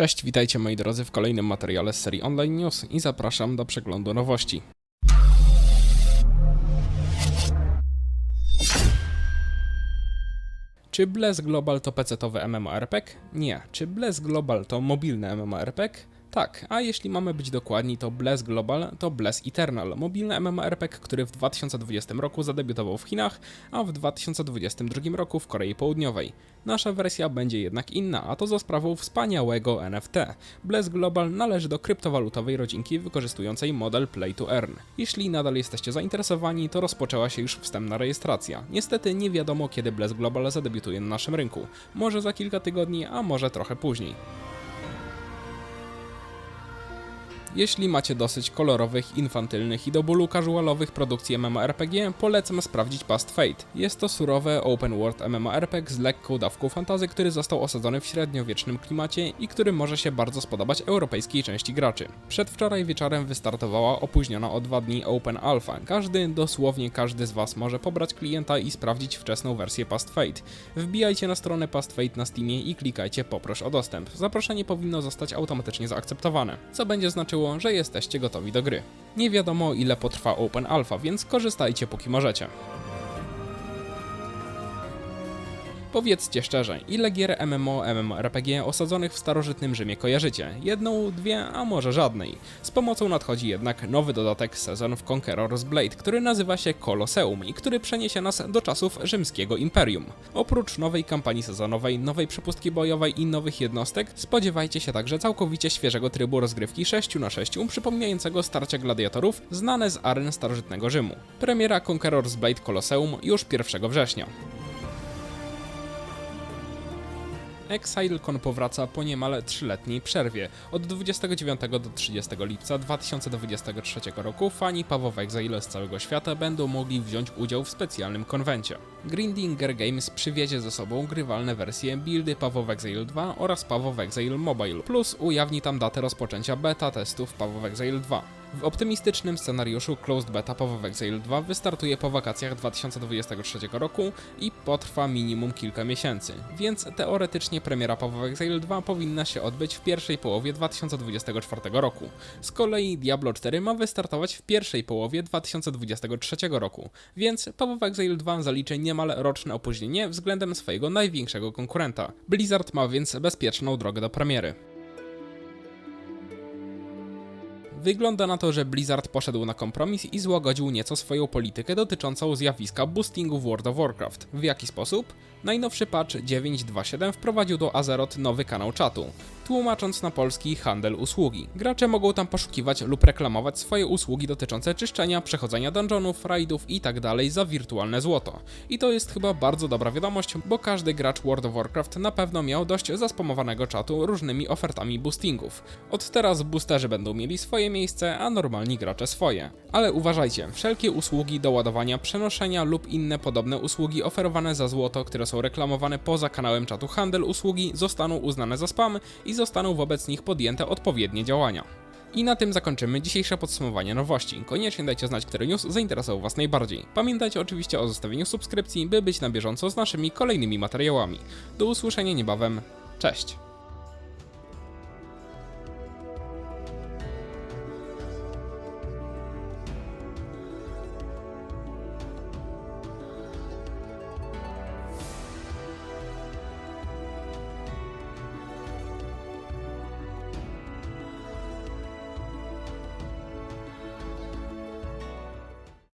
Cześć, witajcie moi drodzy w kolejnym materiale z serii Online News i zapraszam do przeglądu nowości. Czy Bless Global to PC-towy MMORPG? Nie. Czy Bless Global to mobilny MMORPG? Tak, a jeśli mamy być dokładni, to Bless Global to Bless Eternal, mobilny MMORPG, który w 2020 roku zadebiutował w Chinach, a w 2022 roku w Korei Południowej. Nasza wersja będzie jednak inna, a to za sprawą wspaniałego NFT. Bless Global należy do kryptowalutowej rodzinki wykorzystującej model Play to Earn. Jeśli nadal jesteście zainteresowani, to rozpoczęła się już wstępna rejestracja. Niestety nie wiadomo kiedy Bless Global zadebiutuje na naszym rynku. Może za kilka tygodni, a może trochę później. Jeśli macie dosyć kolorowych, infantylnych i do bólu casualowych produkcji MMORPG, polecam sprawdzić Past Fate. Jest to surowe open world MMORPG z lekką dawką fantazy, który został osadzony w średniowiecznym klimacie i który może się bardzo spodobać europejskiej części graczy. Przedwczoraj wieczorem wystartowała opóźniona o dwa dni Open Alpha. Każdy, dosłownie każdy z Was może pobrać klienta i sprawdzić wczesną wersję Past Fate. Wbijajcie na stronę Past Fate na Steamie i klikajcie poproś o dostęp. Zaproszenie powinno zostać automatycznie zaakceptowane, co będzie znaczyło, że jesteście gotowi do gry. Nie wiadomo ile potrwa Open Alpha, więc korzystajcie póki możecie. Powiedzcie szczerze, ile gier MMO, MMORPG osadzonych w starożytnym Rzymie kojarzycie? Jedną, dwie, a może żadnej. Z pomocą nadchodzi jednak nowy dodatek Sezon w Conqueror's Blade, który nazywa się Colosseum i który przeniesie nas do czasów rzymskiego imperium. Oprócz nowej kampanii sezonowej, nowej przepustki bojowej i nowych jednostek, spodziewajcie się także całkowicie świeżego trybu rozgrywki 6 na 6 przypominającego starcia gladiatorów znane z aren starożytnego Rzymu. Premiera Conqueror's Blade Colosseum już 1 września. ExileCon powraca po niemal trzyletniej przerwie. Od 29 do 30 lipca 2023 roku fani Path Exile z całego świata będą mogli wziąć udział w specjalnym konwencie. Grindinger Games przywiezie ze sobą grywalne wersje buildy Path Exile 2 oraz Path Exile Mobile, plus ujawni tam datę rozpoczęcia beta testów Path Exile 2. W optymistycznym scenariuszu Closed Beta Path of Exile 2 wystartuje po wakacjach 2023 roku i potrwa minimum kilka miesięcy, więc teoretycznie premiera Path of Exile 2 powinna się odbyć w pierwszej połowie 2024 roku. Z kolei Diablo 4 ma wystartować w pierwszej połowie 2023 roku, więc Path of Exile 2 zaliczy niemal roczne opóźnienie względem swojego największego konkurenta. Blizzard ma więc bezpieczną drogę do premiery. Wygląda na to, że Blizzard poszedł na kompromis i złagodził nieco swoją politykę dotyczącą zjawiska boostingu w World of Warcraft. W jaki sposób? Najnowszy patch 9.2.7 wprowadził do Azeroth nowy kanał czatu, tłumacząc na polski handel usługi. Gracze mogą tam poszukiwać lub reklamować swoje usługi dotyczące czyszczenia, przechodzenia dungeonów, raidów itd. za wirtualne złoto. I to jest chyba bardzo dobra wiadomość, bo każdy gracz World of Warcraft na pewno miał dość zaspamowanego czatu różnymi ofertami boostingów. Od teraz boosterzy będą mieli miejsce, a normalni gracze swoje. Ale uważajcie, wszelkie usługi do ładowania, przenoszenia lub inne podobne usługi oferowane za złoto, które są reklamowane poza kanałem czatu handel usługi, zostaną uznane za spam i zostaną wobec nich podjęte odpowiednie działania. I na tym zakończymy dzisiejsze podsumowanie nowości. Koniecznie dajcie znać, który news zainteresował Was najbardziej. Pamiętajcie oczywiście o zostawieniu subskrypcji, by być na bieżąco z naszymi kolejnymi materiałami. Do usłyszenia niebawem. Cześć!